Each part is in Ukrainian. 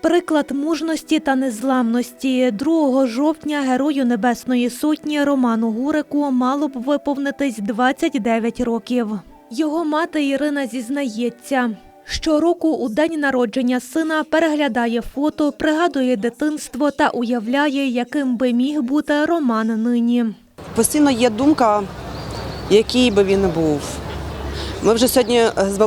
Приклад мужності та незламності 2 жовтня герою Небесної Сотні Роману Гурику мало б виповнитись 29 років. Його мати Ірина зізнається. Щороку у день народження сина переглядає фото, пригадує дитинство та уявляє, яким би міг бути Роман нині. Постійно є думка, який би він був. Ми вже сьогодні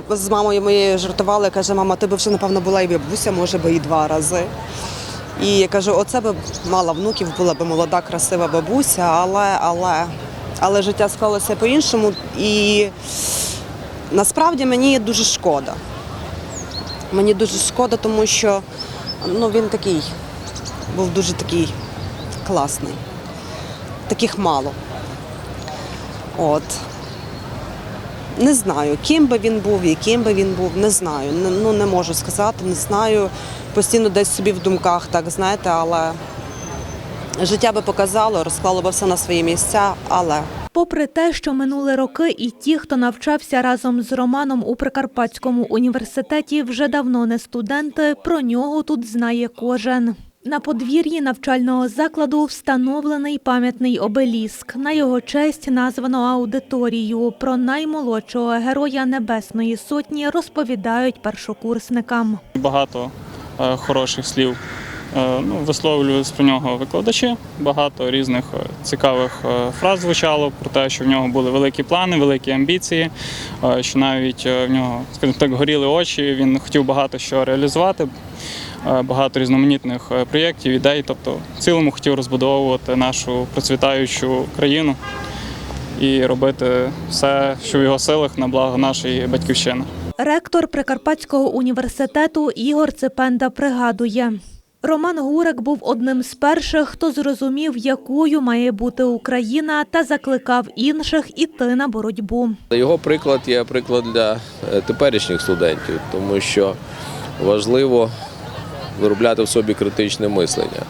з мамою моєю жартували, каже, мама, ти б вже, напевно, була і бабуся, може би і два рази. І я кажу, оце б мала внуків, була б молода, красива бабуся, але, але, але життя склалося по-іншому. І насправді мені дуже шкода. Мені дуже шкода, тому що ну, він такий, був дуже такий класний. Таких мало. От. Не знаю, ким би він був, яким би він був, не знаю. Не, ну, не можу сказати, не знаю. Постійно десь собі в думках, так знаєте, але життя би показало, розклало би все на свої місця, але. Попри те, що минули роки, і ті, хто навчався разом з Романом у Прикарпатському університеті, вже давно не студенти, про нього тут знає кожен. На подвір'ї навчального закладу встановлений пам'ятний обеліск. На його честь названо аудиторію. Про наймолодшого героя Небесної Сотні розповідають першокурсникам. Багато е, хороших слів е, ну, висловлюють про нього викладачі. Багато різних е, цікавих фраз звучало про те, що в нього були великі плани, великі амбіції, що навіть в нього, скажімо так, горіли очі. Він хотів багато що реалізувати, багато різноманітних е, проєктів, ідей. Тобто, в цілому хотів розбудовувати нашу процвітаючу країну і робити все, що в його силах на благо нашої батьківщини. Ректор Прикарпатського університету Ігор Ципенда пригадує. Роман Гурик був одним з перших, хто зрозумів, якою має бути Україна, та закликав інших іти на боротьбу. Його приклад є приклад для е, теперішніх студентів, тому що важливо виробляти в собі критичне мислення,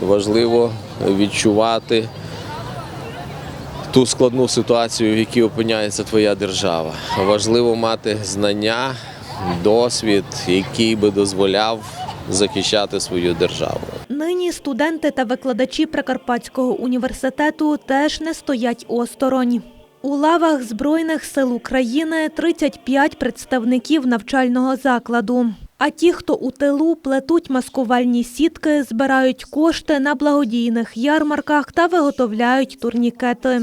важливо відчувати ту складну ситуацію, в якій опиняється твоя держава. Важливо мати знання, досвід, який би дозволяв захищати свою державу. Нині студенти та викладачі Прикарпатського університету теж не стоять осторонь. У лавах Збройних сил України 35 представників навчального закладу. А ті, хто у тилу плетуть маскувальні сітки, збирають кошти на благодійних ярмарках та виготовляють турнікети.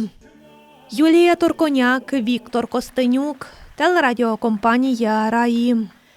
Юлія Торконяк, Віктор Костенюк, телерадіокомпанія Раї.